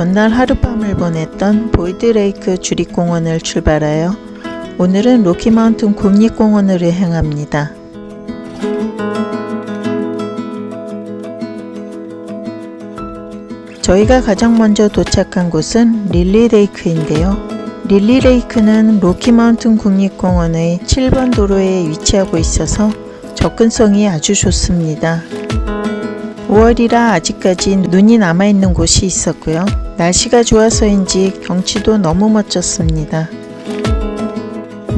전날 하룻밤을 보냈던 보이드레이크 주립공원을 출발하여 오늘은 로키마운튼 국립공원으로 향합니다. 저희가 가장 먼저 도착한 곳은 릴리레이크인데요. 릴리레이크는 로키마운튼 국립공원의 7번 도로에 위치하고 있어서 접근성이 아주 좋습니다. 5월이라 아직까지 눈이 남아있는 곳이 있었고요. 날씨가 좋아서인지 경치도 너무 멋졌습니다.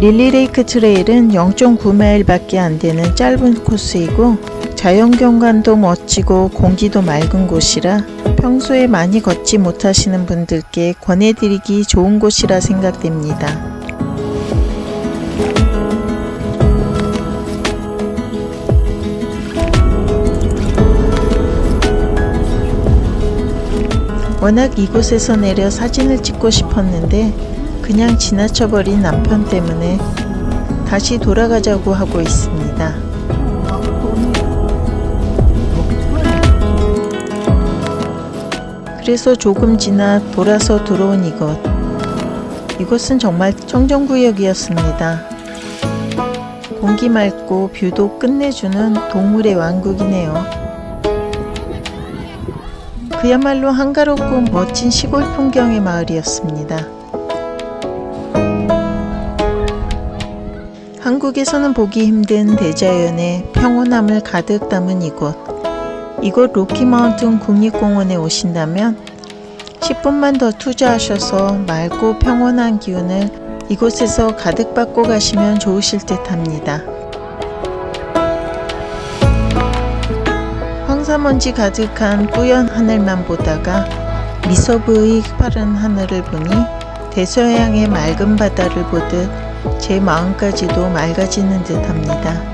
릴리레이크 트레일은 0.9마일 밖에 안 되는 짧은 코스이고 자연경관도 멋지고 공기도 맑은 곳이라 평소에 많이 걷지 못하시는 분들께 권해드리기 좋은 곳이라 생각됩니다. 워낙 이곳에서 내려 사진을 찍고 싶었는데 그냥 지나쳐버린 남편 때문에 다시 돌아가자고 하고 있습니다. 그래서 조금 지나 돌아서 들어온 이곳. 이곳은 정말 청정구역이었습니다. 공기 맑고 뷰도 끝내주는 동물의 왕국이네요. 그야말로 한가롭고 멋진 시골 풍경의 마을이었습니다. 한국에서는 보기 힘든 대자연의 평온함을 가득 담은 이곳. 이곳 로키마운튼 국립공원에 오신다면 10분만 더 투자하셔서 맑고 평온한 기운을 이곳에서 가득 받고 가시면 좋으실 듯 합니다. 황사먼지 가득한 뿌연 하늘만 보다가 미서부의 파른 하늘을 보니 대서양의 맑은 바다를 보듯 제 마음까지도 맑아지는 듯 합니다.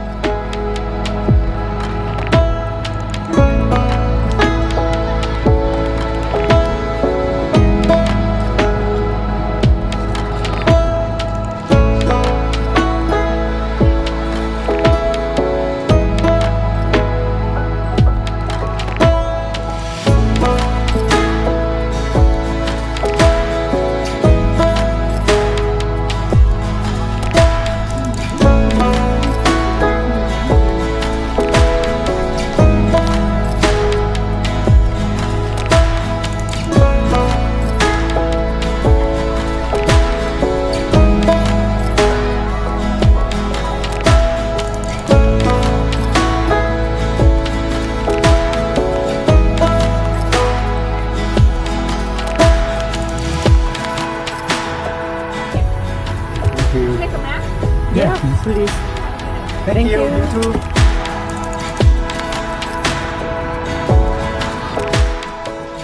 Thank, you. You too.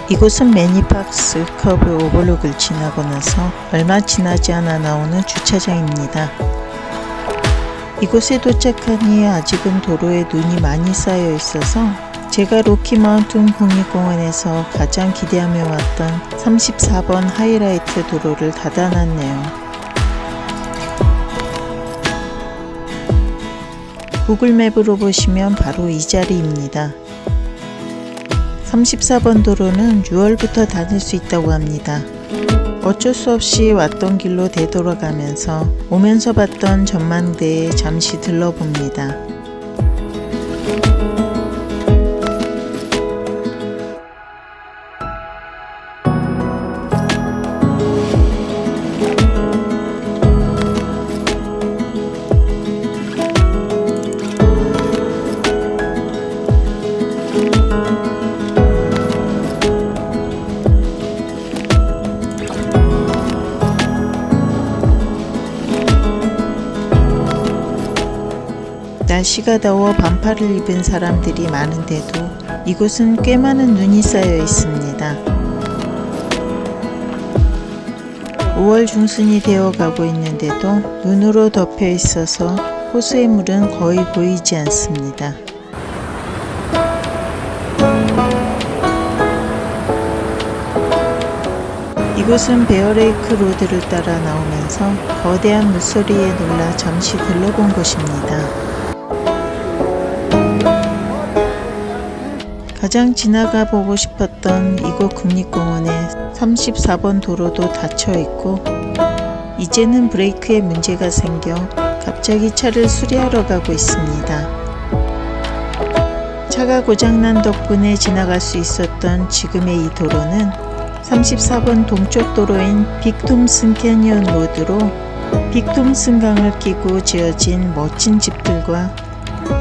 이곳은 매니팍스 커브 오버록을 지나고 나서 얼마 지나지 않아 나오는 주차장입니다. 이곳에 도착하니 아직은 도로에 눈이 많이 쌓여 있어서 제가 로키마운튼 국립공원에서 가장 기대하며 왔던 34번 하이라이트 도로를 닫아놨네요. 구글맵으로 보시면 바로 이 자리입니다. 34번 도로는 6월부터 닫을 수 있다고 합니다. 어쩔 수 없이 왔던 길로 되돌아가면서 오면서 봤던 전망대에 잠시 들러봅니다. 날씨가 더워 반팔을 입은 사람들이 많은데도 이곳은 꽤 많은 눈이 쌓여 있습니다. 5월 중순이 되어 가고 있는데도 눈으로 덮여 있어서 호수의 물은 거의 보이지 않습니다. 이곳은 베어레이크 로드를 따라 나오면서 거대한 물소리에 놀라 잠시 들러본 곳입니다. 가장 지나가 보고 싶었던 이곳 국립공원의 34번 도로도 닫혀 있고 이제는 브레이크에 문제가 생겨 갑자기 차를 수리하러 가고 있습니다. 차가 고장난 덕분에 지나갈 수 있었던 지금의 이 도로는 34번 동쪽 도로인 빅톰슨 캐니언 로드로 빅톰슨 강을 끼고 지어진 멋진 집들과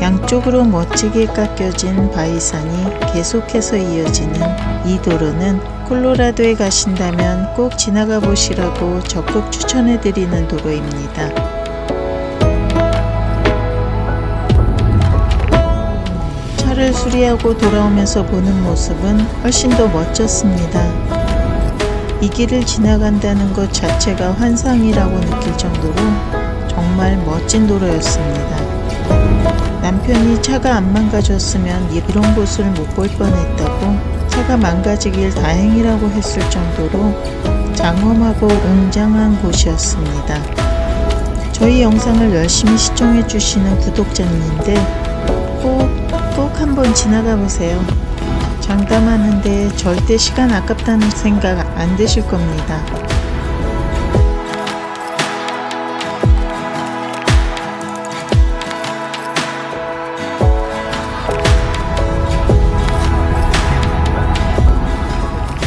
양쪽으로 멋지게 깎여진 바위산이 계속해서 이어지는 이 도로는 콜로라도에 가신다면 꼭 지나가 보시라고 적극 추천해 드리는 도로입니다. 차를 수리하고 돌아오면서 보는 모습은 훨씬 더 멋졌습니다. 이 길을 지나간다는 것 자체가 환상이라고 느낄 정도로 정말 멋진 도로였습니다. 남편이 차가 안 망가졌으면 이런 곳을 못 볼 뻔했다고 차가 망가지길 다행이라고 했을 정도로 장엄하고 웅장한 곳이었습니다. 저희 영상을 열심히 시청해 주시는 구독자님들 꼭, 꼭 한번 지나가 보세요. 장담하는데 절대 시간 아깝다는 생각 안 드실 겁니다.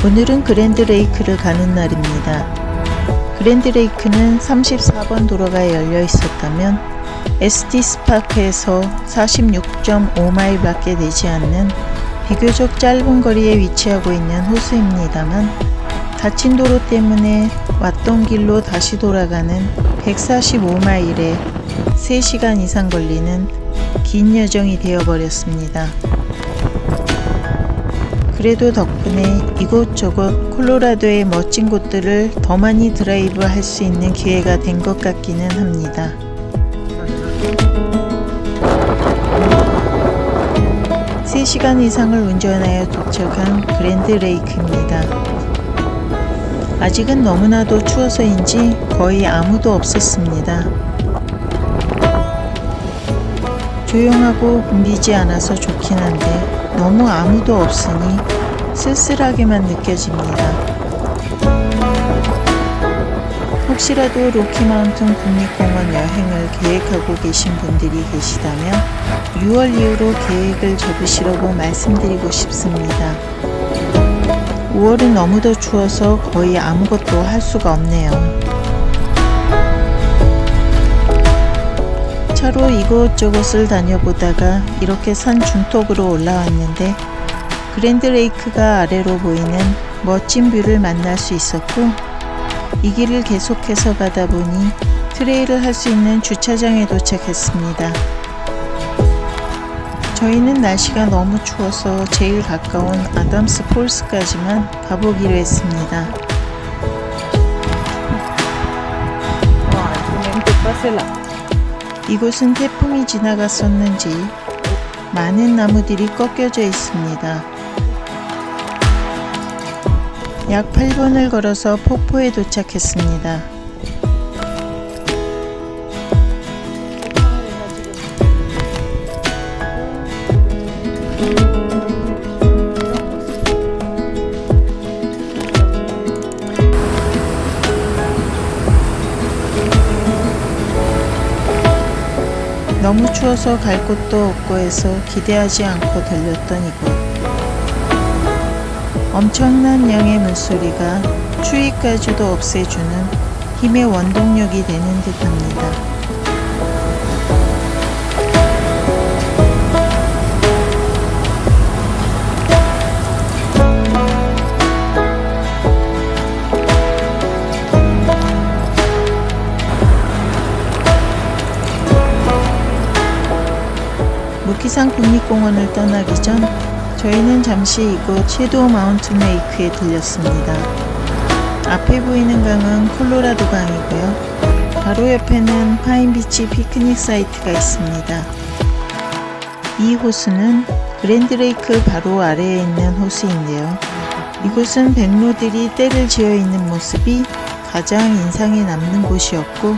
오늘은 그랜드 레이크를 가는 날입니다. 그랜드 레이크는 34번 도로가 열려 있었다면 에스티스 파크에서 46.5마일 밖에 되지 않는 비교적 짧은 거리에 위치하고 있는 호수입니다만 닫힌 도로 때문에 왔던 길로 다시 돌아가는 145마일에 3시간 이상 걸리는 긴 여정이 되어버렸습니다. 그래도 덕분에 이곳저곳 콜로라도의 멋진 곳들을 더 많이 드라이브 할 수 있는 기회가 된 것 같기는 합니다. 세시간 이상을 운전하여 도착한 그랜드 레이크입니다. 아직은 너무나도 추워서인지 거의 아무도 없었습니다. 조용하고 붐비지 않아서 좋긴 한데 너무 아무도 없으니 쓸쓸하게만 느껴집니다. 혹시라도 로키마운튼 국립공원 여행을 계획하고 계신 분들이 계시다면 6월 이후로 계획을 접으시라고 말씀드리고 싶습니다. 5월은 너무도 추워서 거의 아무것도 할 수가 없네요. 차로 이곳저곳을 다녀보다가 이렇게 산 중턱으로 올라왔는데 그랜드 레이크가 아래로 보이는 멋진 뷰를 만날 수 있었고 이 길을 계속해서 가다 보니 트레일을 할 수 있는 주차장에 도착했습니다. 저희는 날씨가 너무 추워서 제일 가까운 아담스 폴스까지만 가보기로 했습니다. 이곳은 태풍이 지나갔었는지 많은 나무들이 꺾여져 있습니다. 약 8분을 걸어서 폭포에 도착했습니다. 너무 추워서 갈 곳도 없고 해서 기대하지 않고 들렸던 이곳. 엄청난 양의 물소리가 추위까지도 없애주는 힘의 원동력이 되는 듯 합니다. 무키산 국립공원을 떠나기 전 저희는 잠시 이곳 섀도우 마운틴 레이크에 들렸습니다. 앞에 보이는 강은 콜로라도 강이고요. 바로 옆에는 파인비치 피크닉 사이트가 있습니다. 이 호수는 그랜드 레이크 바로 아래에 있는 호수인데요. 이곳은 백로들이 때를 지어 있는 모습이 가장 인상에 남는 곳이었고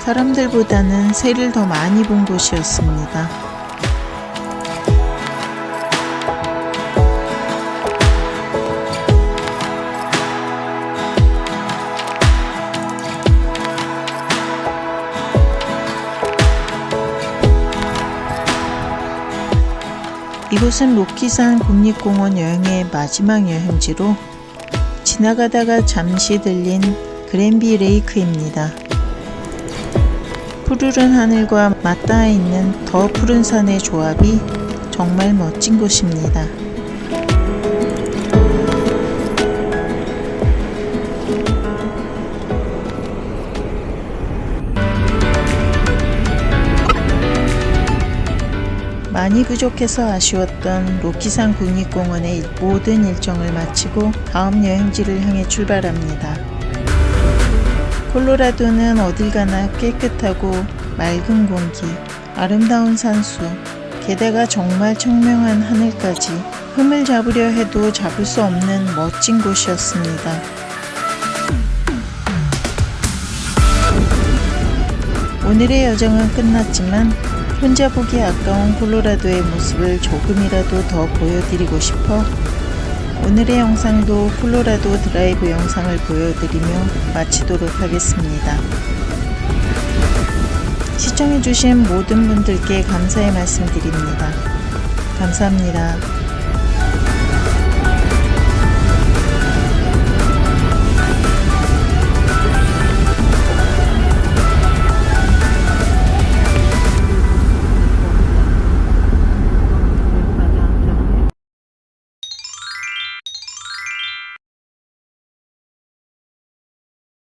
사람들보다는 새를 더 많이 본 곳이었습니다. 이곳은 로키산 국립공원 여행의 마지막 여행지로 지나가다가 잠시 들린 그랜비 레이크입니다. 푸르른 하늘과 맞닿아 있는 더 푸른 산의 조합이 정말 멋진 곳입니다. 많이 부족해서 아쉬웠던 로키산 국립공원의 일- 모든 일정을 마치고 다음 여행지를 향해 출발합니다. 콜로라도는 어딜 가나 깨끗하고 맑은 공기, 아름다운 산수, 게다가 정말 청명한 하늘까지 흠을 잡으려 해도 잡을 수 없는 멋진 곳이었습니다. 오늘의 여정은 끝났지만 혼자 보기 아까운 콜로라도의 모습을 조금이라도 더 보여드리고 싶어 오늘의 영상도 콜로라도 드라이브 영상을 보여드리며 마치도록 하겠습니다. 시청해주신 모든 분들께 감사의 말씀 드립니다. 감사합니다.